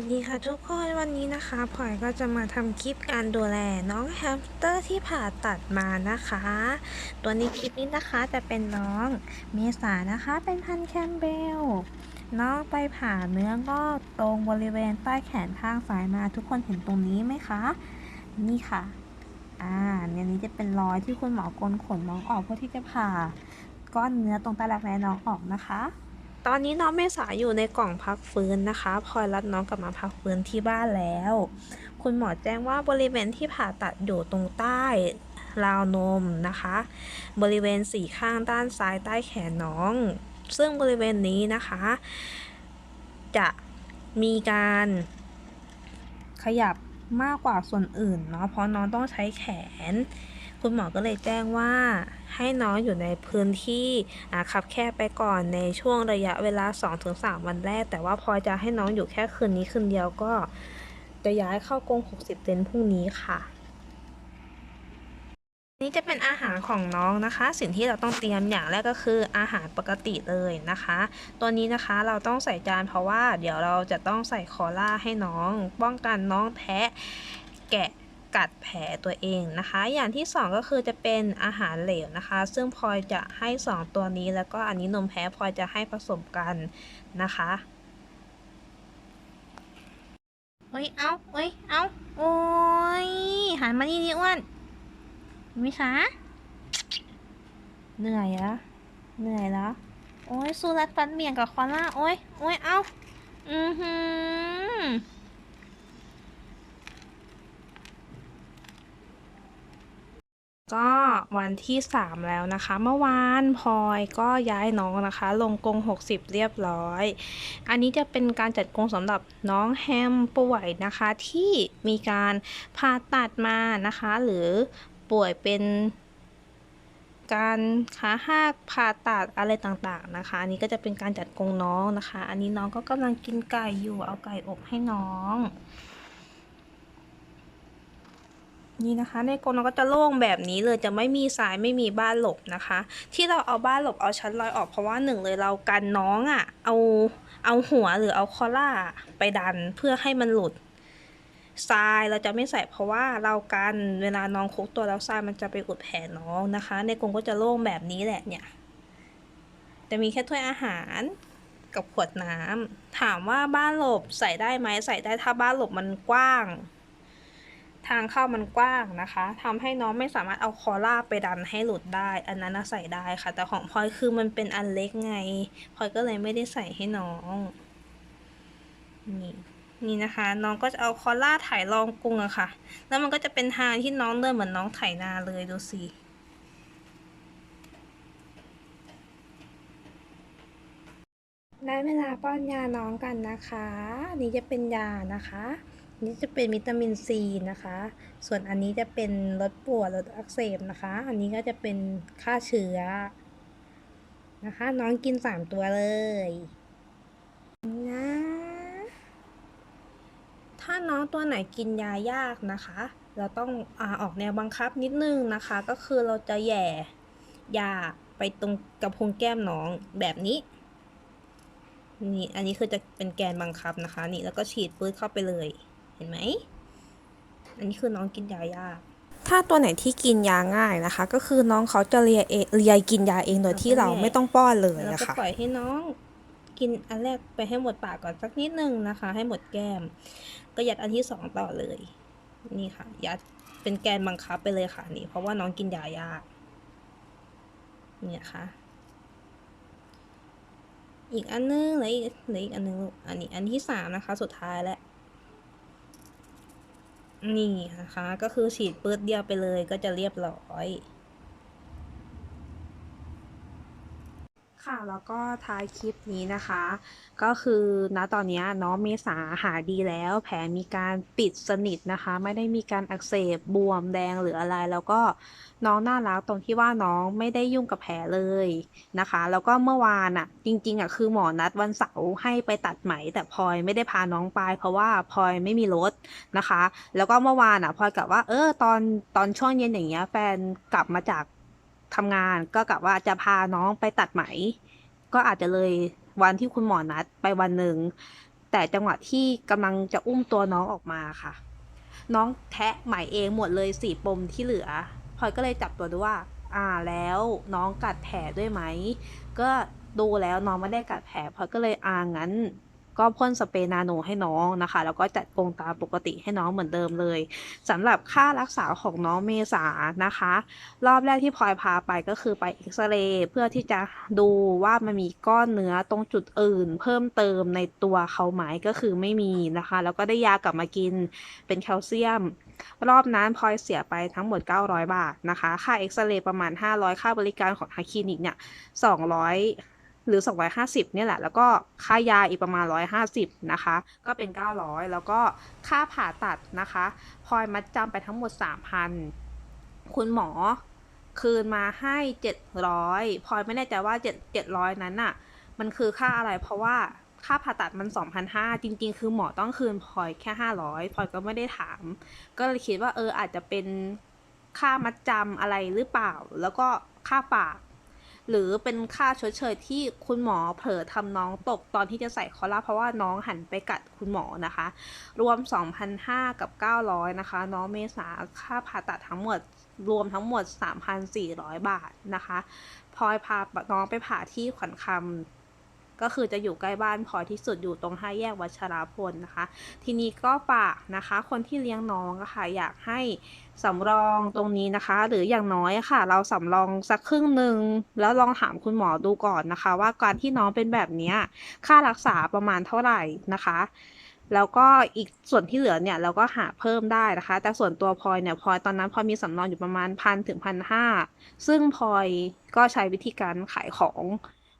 วัสดีค่ะทุกคนวันนี้นะคะพลอยก็จะมาทำคลิปการดูแลน้องแฮมสเตอร์ที่ผ่าตัดมานะคะ ตัวนี้คลิปนี้นะคะจะเป็นน้องเมษานะคะเป็นพันแคมเบลน้องไปผ่าเนื้องอกตรงบริเวณใต้แขนข้างซ้ายมาทุกคนเห็นตรงนี้ไหมคะ นี่ค่ะอ่าเนี่ยนี้จะเป็นรอยที่คุณหมอกลขนน้องออกเพื่อที่จะผ่าก้อนเนื้อตรงใต้รักแร้น้องออกนะคะ ตอนนี้น้องเมษาอยู่ในกล่องพักฟื้นนะคะพลอยรับน้องกลับมาพักฟื้นที่บ้านแล้ว คุณหมอแจ้งว่าบริเวณที่ผ่าตัดอยู่ตรงใต้ราวนมนะคะ บริเวณสี่ข้างด้านซ้ายใต้แขนน้อง ซึ่งบริเวณนี้นะคะ จะมีการขยับมากกว่าส่วนอื่นเนาะเพราะน้องต้องใช้แขน คุณหมอก็เลยแจ้งว่าให้น้องอยู่ในพื้นที่ขับแคบไปก่อนในช่วงระยะเวลา 2-3 วันแรก แต่ว่าพอจะให้น้องอยู่แค่คืนนี้คืนเดียวก็จะย้ายเข้ากรง60เต็นพรุ่งนี้ค่ะนี่จะเป็นอาหารของน้องนะคะ สิ่งที่เราต้องเตรียมอย่างแรกก็คืออาหารปกติเลยนะคะ ตัวนี้นะคะเราต้องใส่จานเพราะว่าเดี๋ยวเราจะต้องใส่คอล่าให้น้อง ป้องกันน้องแพ้แกะ กัดแผลตัวเองนะคะ อย่างที่สองก็คือจะเป็นอาหารเหลวนะคะ ซึ่งพลอยจะให้สองตัวนี้แล้วก็อันนี้นมแพ้พลอยจะให้ผสมกันนะคะโอ้ยเอาโอ้ยเอาโอ้ยหันมานี่นี่อ้วนมิคะเหนื่อยอะเหนื่อยแล้วโอ้ยสู้รัดฟันเบี่ยงกับคอล่าโอ้ยโอ้ยเอาอือหือ ก็วันที่สามแล้วนะคะ เมื่อวานพลอยก็ย้ายน้องนะคะ ลงกรง60 เรียบร้อย อันนี้จะเป็นการจัดกรงสำหรับน้องแฮมป่วยนะคะ ที่มีการผ่าตัดมานะคะ หรือป่วยเป็นการขาหักผ่าตัดอะไรต่างๆนะคะ อันนี้ก็จะเป็นการจัดกรงน้องนะคะ อันนี้น้องก็กำลังกินไก่อยู่เอาไก่อบให้น้อง นี่นะคะในกรงเราก็จะโล่งแบบนี้เลยจะไม่มีสายไม่มีบ้านหลบนะคะ ที่เราเอาบ้านหลบเอาชั้นลอยออกเพราะว่าหนึ่งเลยเรากันน้องอะ่ะเอาเอาหัวหรือเอาคอล่าไปดันเพื่อให้มันหลุดทรายเราจะไม่ใส่เพราะว่าเรากันเวลาน้องคุกตัวแล้วทรายมันจะไปอุดแผลน้องนะคะ ในกรงก็จะโล่งแบบนี้แหละเนี่ย จะมีแค่ถ้วยอาหารกับขวดน้ำถามว่าบ้านหลบใส่ได้ไหมใส่ได้ถ้าบ้านหลบมันกว้าง ทางเข้ามันกว้างนะคะทำให้น้องไม่สามารถเอาคอล่าไปดันให้หลุดได้ อันนั้นใส่ได้ค่ะ แต่ของพลอยคือมันเป็นอันเล็กไงพลอยก็เลยไม่ได้ใส่ให้น้องนี่นี่นะคะ น้องก็จะเอาคอล่าถ่ายรองกรุงอะค่ะ แล้วมันก็จะเป็นทางที่น้องเดินเหมือนน้องไถนาเลยดูสิได้เวลาป้อนยาน้องกันนะคะนนี้จะเป็นยานะคะ นี้จะเป็นวิตามินซีนะคะ ส่วนอันนี้จะเป็นลดปวดลดอักเสบนะคะ อันนี้ก็จะเป็นฆ่าเชื้อนะคะ น้องกินสามตัวเลยนะถ้าน้องตัวไหนกินยายากนะคะ เราต้องอาออกแนวบังคับนิดนึงนะคะ ก็คือเราจะแย่ยาไปตรงกระพุ้งแก้มน้องแบบนี้นี่อันนี้คือจะเป็นแกนบังคับนะคะ นี่แล้วก็ฉีดปื้ดเข้าไปเลย เห็นไหม อันนี้คือน้องกินยายาก ถ้าตัวไหนที่กินยาง่ายนะคะ ก็คือน้องเขาจะเลียเองเลียกินยาเองโดยที่เราไม่ต้องป้อนเลยแล้วอะก็ค่ะปล่อยให้น้องกินอันแรกไปให้หมดปากก่อนสักนิดนึงนะคะ ให้หมดแก้ม ก็ยัดอันที่สองต่อเลย นี่ค่ะ ยัดเป็นแกนบังคับไปเลยค่ะนี่ เพราะว่าน้องกินยายากเนี่ยค่ะ อีกอันนึงเหลืออีกเหลืออีกอันนึงลูกอันนี้อันที่สามนะคะ สุดท้ายแล้ว นี่นะคะ ก็คือฉีดปื๊ดเดียวไปเลยก็จะเรียบร้อย ค่ะแล้วก็ท้ายคลิปนี้นะคะ ก็คือณตอนนี้น้องเมษาหายดีแล้ว แผลมีการปิดสนิทนะคะ ไม่ได้มีการอักเสบบวมแดงหรืออะไร แล้วก็น้องน่ารักตรงที่ว่าน้องไม่ได้ยุ่งกับแผลเลยนะคะ แล้วก็เมื่อวานอะ จริงๆอะคือหมอนัดวันเสาร์ให้ไปตัดไหม แต่พลอยไม่ได้พาน้องไป เพราะว่าพลอยไม่มีรถนะคะ แล้วก็เมื่อวานอะพลอยกะว่าเออตอนตอนช่วงเย็นอย่างเงี้ยแฟนกลับมาจาก ทำงานก็กะว่าจะพาน้องไปตัดไหม ก็อาจจะเลยวันที่คุณหมอนัดไปวันหนึ่ง แต่จังหวะที่กำลังจะอุ้มตัวน้องออกมาค่ะ น้องแทะไหมเองหมดเลยสี่ปมที่เหลือพลอยก็เลยจับตัวดูว่า อ่าแล้วน้องกัดแผลด้วยไหม ก็ดูแล้วน้องไม่ได้กัดแผลพลอยก็เลยอ่างั้น ก็พ่นสเปรย์นาโนให้น้องนะคะ แล้วก็จัดกรงตามปกติให้น้องเหมือนเดิมเลยสำหรับค่ารักษาของน้องเมษานะคะ รอบแรกที่พลอยพาไปก็คือไปเอ็กซเรย์เพื่อที่จะดูว่ามันมีก้อนเนื้อตรงจุดอื่น เพิ่มเติมในตัวเขาไหมก็คือไม่มีนะคะ แล้วก็ได้ยากลับมากินเป็นแคลเซียม รอบนั้นพลอยเสียไปทั้งหมด 900 บาทนะคะ ค่าเอ็กซเรย์ประมาณ 500 ค่าบริการของทางคลินิกเนี่ย200 หรือ 250เนี่ยแหละ แล้วก็ค่ายาอีกประมาณ 150 นะคะ ก็เป็น 900 แล้วก็ค่าผ่าตัดนะคะพลอยมัดจำไปทั้งหมด 3,000 คุณหมอคืนมาให้ 700พลอยไม่แน่ใจว่า 7 700 นั้นน่ะมันคือค่าอะไรเพราะว่าค่าผ่าตัดมัน 2,500 จริง ๆ คือหมอต้องคืนพลอยแค่ 500พลอยก็ไม่ได้ถาม ก็เลยคิดว่าเอออาจจะเป็นค่ามัดจำอะไรหรือเปล่า แล้วก็ค่าฝาก หรือเป็นค่าชดเชยที่คุณหมอเผลอทำน้องตกตอนที่จะใส่คอล่าเพราะว่าน้องหันไปกัดคุณหมอนะคะ รวม 2,500 กับ 900 นะคะ น้องเมษาค่าผ่าตัดทั้งหมดรวมทั้งหมด 3,400 บาทนะคะพลอยพาน้องไปผ่าที่ขวัญคำ ก็คือจะอยู่ใกล้บ้านพลอยที่สุดอยู่ตรงห้าแยกวัชราพลนะคะ ทีนี้ก็ฝากนะคะ คนที่เลี้ยงน้องะค่ะอยากให้สำรองตรงนี้นะคะ หรืออย่างน้อยค่ะ เราสำรองสักครึ่งหนึ่งแล้วลองถามคุณหมอดูก่อนนะคะ ว่าการที่น้องเป็นแบบนี้ค่ารักษาประมาณเท่าไหร่นะคะแล้วก็อีกส่วนที่เหลือเนี่ยเราก็หาเพิ่มได้นะคะ แต่ส่วนตัวพลอยเนี่ยพลอยตอนนั้นพลอยมีสำรองอยู่ประมาณพันถึงพันห้าซึ่งพลอยก็ใช้วิธีการขายของ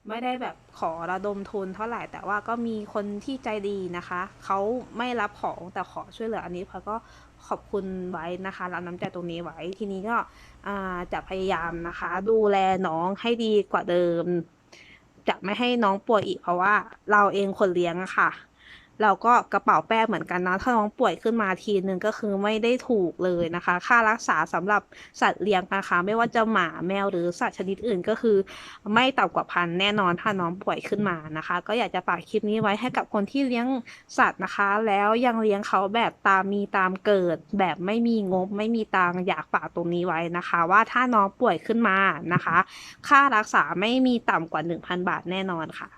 ไม่ได้แบบขอระดมทุนเท่าไหร่แต่ว่าก็มีคนที่ใจดีนะคะ เขาไม่รับของแต่ขอช่วยเหลืออันนี้พลอยก็ขอบคุณไว้นะคะรับน้ำใจตรงนี้ไว้ทีนี้ก็จะพยายามนะคะ ดูแลน้องให้ดีกว่าเดิม จะไม่ให้น้องป่วยอีกเพราะว่าเราเองคนเลี้ยงอะค่ะ เราก็กระเป๋าแป้งเหมือนกันนะ ถ้าน้องป่วยขึ้นมาทีนึงก็คือไม่ได้ถูกเลยนะคะ ค่ารักษาสำหรับสัตว์เลี้ยงนะคะ ไม่ว่าจะหมาแมวหรือสัตว์ชนิดอื่นก็คือ ไม่ต่ำกว่าพันแน่นอนถ้าน้องป่วยขึ้นมานะคะ ก็อยากจะฝากคลิปนี้ไว้ให้กับคนที่เลี้ยงสัตว์นะคะ แล้วยังเลี้ยงเขาแบบตามมีตามเกิด แบบไม่มีงบ ไม่มีตังอยากฝากตรงนี้ไว้นะคะ ว่าถ้าน้องป่วยขึ้นมานะคะ ค่ารักษาไม่มีต่ำกว่า 1,000 บาทแน่นอนค่ะ